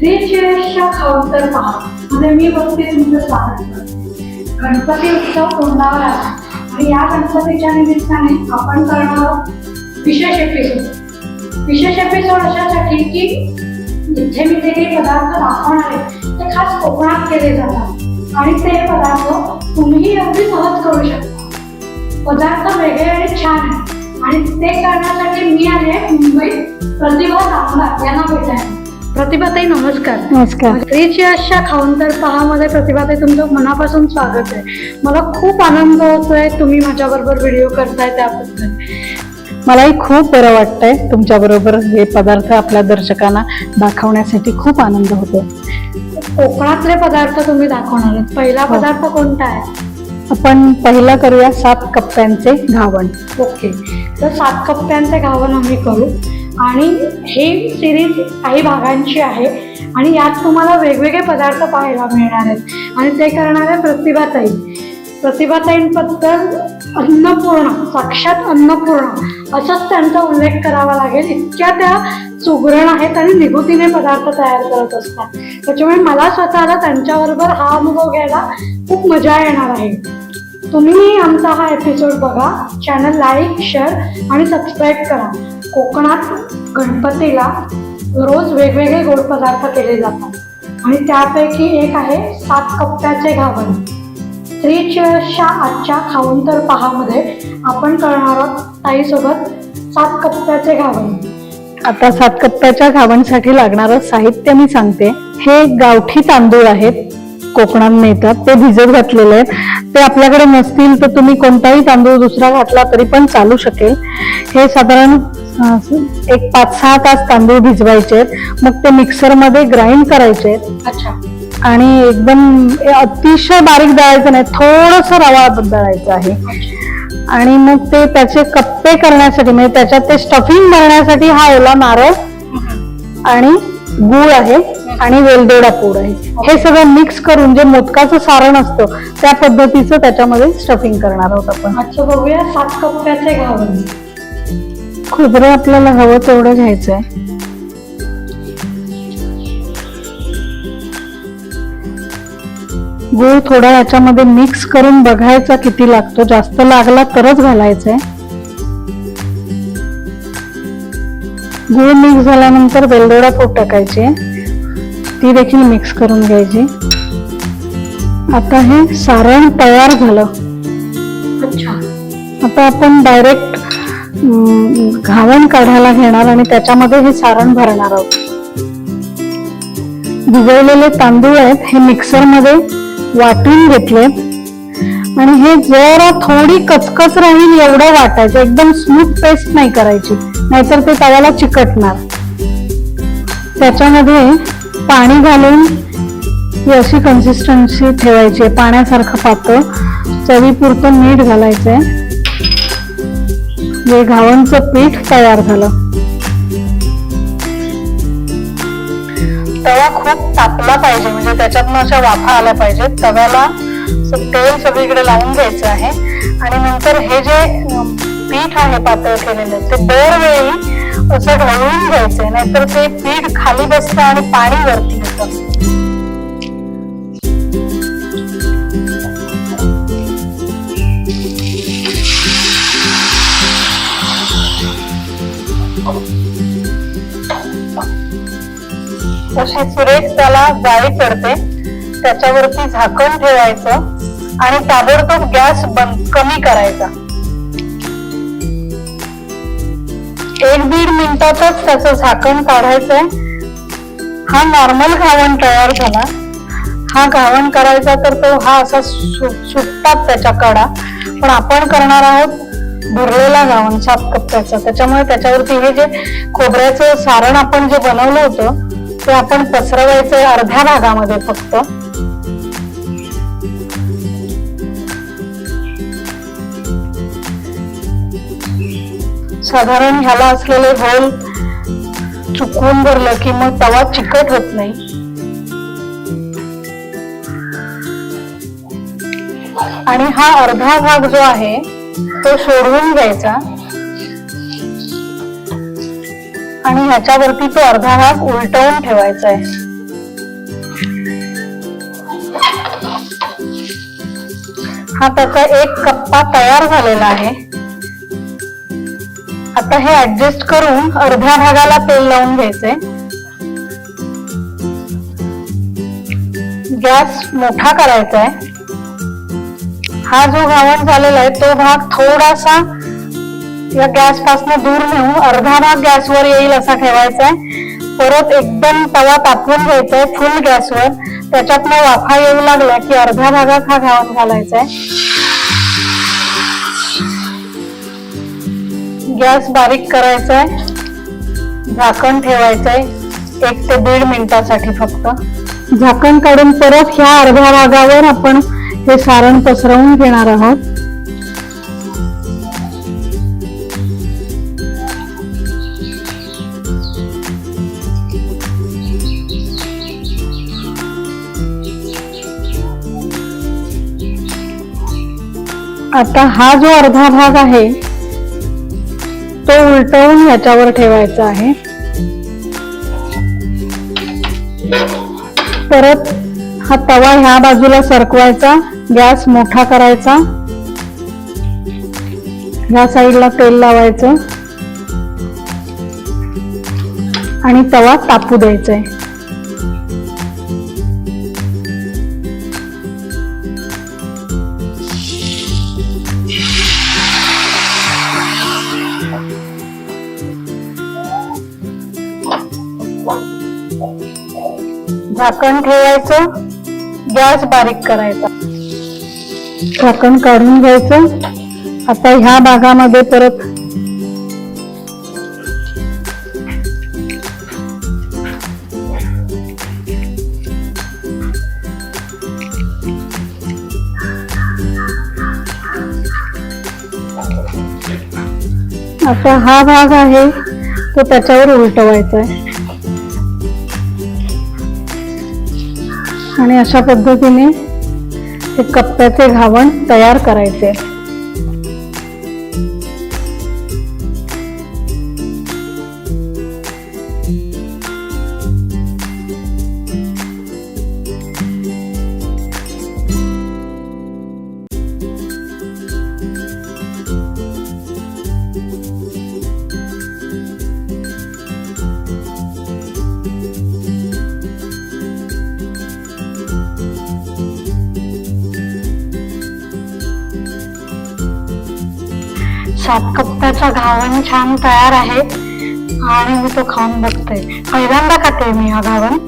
श्रीशेषच्या खाऊन पहा म्हणजे मी बघते तुमचं स्वागत करते. गणपती उत्सव तोंडावर आला आणि या गणपतीच्या निमित्ताने आपण करणार विशेष एपिसोड विशेष एपिसोड अशासाठी की जिथे मी जे काही पदार्थ दाखवणार आहे ते खास कोकणात केले जातात. आणि ते पदार्थ तुम्ही अगदी सहज करू शकता. पदार्थ वेगळे आणि छान आहे आणि ते करण्यासाठी मी आले मुंबईत प्रतिभा दामदार यांना भेटायला प्रतिभाताई नमस्कार. नमस्कार. रिच अशा खाऊन तर पहा मध्ये प्रतिभाताई तुमचं मनापासून स्वागत आहे. मला खूप आनंद होतोय तुम्ही माझ्याबरोबर व्हिडिओ करताय त्याबद्दल. मलाही खूप बरं वाटतंय तुमच्या बरोबर हे पदार्थ आपल्या दर्शकांना दाखवण्यासाठी खूप आनंद होतो कोकणातले पदार्थ तुम्ही दाखवणार आहेत. पहिला हो. पदार्थ कोणता आहे? आपण पहिला करूया सात कप्प्यांचे घावण. ओके. तर सात कप्प्यांचे गावन आम्ही करू. आणि हे सिरीज काही भागांची आहे. आणि यात तुम्हाला वेगवेगळे पदार्थ पाहायला मिळणार आहेत. आणि ते करणार आहे प्रतिभाताई. प्रतिभाताईंबद्दल अन्नपूर्ण साक्षात अन्नपूर्ण असंच त्यांचा उल्लेख करावा लागेल. इतक्या त्या सुगरण आहेत आणि निगुतीने पदार्थ तयार करत असतात. त्याच्यामुळे मला स्वतःला त्यांच्याबरोबर हा अनुभव घ्यायला खूप मजा येणार आहे. तुम्ही आमचा हा एपिसोड बघा. चॅनल लाईक शेअर आणि सबस्क्राईब करा. कोकणात गणपतीला रोज वेगवेगळे गोड पदार्थ केले जातात. आणि त्यापैकी एक आहे सात कप्प्याचे घावण स्त्रीच्या आजच्या खाऊन तर पहामध्ये आपण करणार आहोत ताईसोबत सात कप्प्याचे घावण आता सात कप्प्याच्या घावणसाठी लागणारं साहित्य मी सांगते. हे गावठी तांदूळ आहेत. कोकणात मिळतात. ते भिजत घातलेले आहेत. ते आपल्याकडे नसतील तर तुम्ही कोणताही तांदूळ दुसरा घातला तरी पण चालू शकेल. हे साधारण एक पाच सहा तास तांदूळ भिजवायचे आहेत. मग ते मिक्सरमध्ये ग्राइंड करायचे आहेत. अच्छा. आणि एकदम अतिशय बारीक दळायचं नाही थोडस रवा दळायचं आहे. आणि मग ते त्याचे कप्पे करण्यासाठी म्हणजे त्याच्यात ते स्टफिंग भरण्यासाठी हा ओला नारळ आणि गूळ आहे आणि वेलदोडा पूड आहे. हे सगळं मिक्स करून जे मोदकाचं सारण असतं त्या पद्धतीचं त्याच्यामध्ये स्टफिंग करणार आहोत आपण. अच्छा बघूया सात कप्प्याचे घावण. खोबरं आपल्याला हवं तेवढं घ्यायचं आहे गूळ थोडा याच्यामध्ये मिक्स करून बघायचा किती लागतो. जास्त लागला तरच घालायचंय. गूळ मिक्स झाल्यानंतर वेलदोडा पूड टाकायची. ती देखील मिक्स करून घ्यायची. आता हे सारण तयार झालं. अच्छा. आता आपण डायरेक्ट घावण काढायला घेणार आणि त्याच्यामध्ये हे सारण भरणार आहोत. भिजवलेले तांदूळ आहेत हे मिक्सरमध्ये वाटून घेतलेत आणि हे जरा थोडी कचकच राहील एवढं वाटायचं. एकदम स्मूथ पेस्ट नाही करायची. नाहीतर ते तव्याला चिकटणार. त्याच्यामध्ये पाणी घालून ही अशी कन्सिस्टन्सी ठेवायची आहे. पाण्यासारखं पातळ. चवीपुरतं मीठ घालायचं आहे जे घावांचं पीठ तयार झालं. तवा खूप तापला पाहिजे. म्हणजे त्याच्यातनं अशा वाफा आल्या पाहिजेत. तव्याला तेल सगळीकडे लावून घ्यायचं आहे. आणि नंतर हे जे पीठ आहे पातळ केलेलं. ते दरवेळी असं ढवळून घ्यायचंय नाहीतर ते पीठ खाली बसतं आणि पाणी वरती येतं. अशी सुरेख त्याला जाळी करते त्याच्यावरती झाकण ठेवायचं आणि ताबडतोब गॅस बंद कमी करायचा. एक दीड मिनिटातच त्याचं झाकण काढायचंय. हा नॉर्मल घावण तयार झाला. हा घावण करायचा तर तो हा असा सु- सुटतात त्याच्या कडा. पण आपण करणार आहोत भरलेला घावण सात कप्प्याचा त्याच्यामुळे त्याच्यावरती हे जे खोबऱ्याचं सारण आपण जे बनवलं होतं ते आपण पसरवायचं अर्ध्या भागामध्ये फक्त. साधारण ह्याला असलेले होल चुकवून भरलं की मग तवा चिकट होत नाही. आणि हा अर्धा भाग जो आहे तो सोडवून घ्यायचा. आणि ह्याच्यावरती तो अर्धा भाग उलटवून ठेवायचा आहे. हा त्याचा एक कप्पा तयार झालेला आहे. आता हे ऍडजस्ट करून अर्ध्या भागाला तेल लावून घ्यायचंय. गॅस मोठा करायचा आहे हा जो घावण झालेला आहे तो भाग थोडासा या गॅसपासून दूर नेऊन अर्धा भाग गॅसवर येईल असा ठेवायचा आहे परत एकदम तवा तापवून घ्यायचा आहे फुल गॅसवर. त्याच्यातनं वाफा येऊ लागला की अर्ध्या भागात हा घावण घालायचा आहे गॅस बारीक करायचा आहे झाकण ठेवायचं आहे एक ते दीड मिनिटासाठी फक्त. झाकण काढून परत ह्या अर्ध्या भागावर आपण हे सारण पसरवून घेणार आहोत. आता हा जो अर्धा भाग आहे तो उलटवून याच्यावर ठेवायचा आहे. परत हा तवा ह्या बाजूला सरकवायचा गॅस मोठा करायचा. ह्या साईडला तेल लावायचं. आणि तवा तापू द्यायचा आहे झाकण ठेवायचं गॅस बारीक करायचा. झाकण काढून घ्यायचं. आता ह्या भागामध्ये परत आता हा भाग आहे तो त्याच्यावर उलटवायचा आहे. आणि अशा पद्धतीने ते कप्प्याचे घावण तयार करायचे. सात कप्प्याचा घावण छान तयार आहे. आणि मी तो खाऊन बघते. पहिल्यांदा खाते मी हा घावण.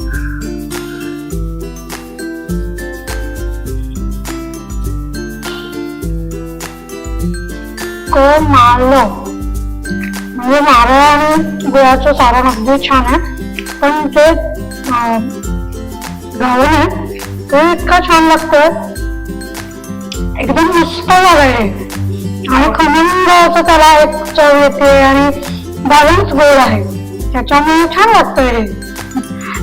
को मारलो म्हणजे नारळ आणि गुळाचं सारण अगदी छान आहे. पण ते अं, घावण आहे. ते इतकं छान लागतं. एकदम मस्त झालंय. आणि खमंग असं त्याला एक चव येते आणि बॅलन्स गोड आहे. त्याच्यामुळे छान वाटतंय हे.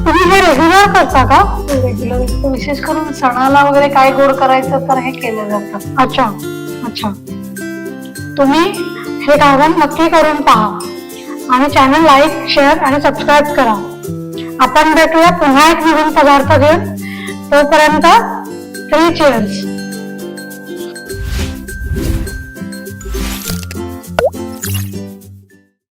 तुम्ही हे रेग्युलर करता का? रेग्युलर विशेष करून सणाला वगैरे काय गोड करायचं तर हे केलं जातं. अच्छा अच्छा. तुम्ही हे गार्डन नक्की करून पहा. आणि चॅनल लाईक शेअर आणि सबस्क्राईब करा. आपण भेटूया पुन्हा एक नवीन पदार्थ घेऊन. तोपर्यंत थ्री चेअर्स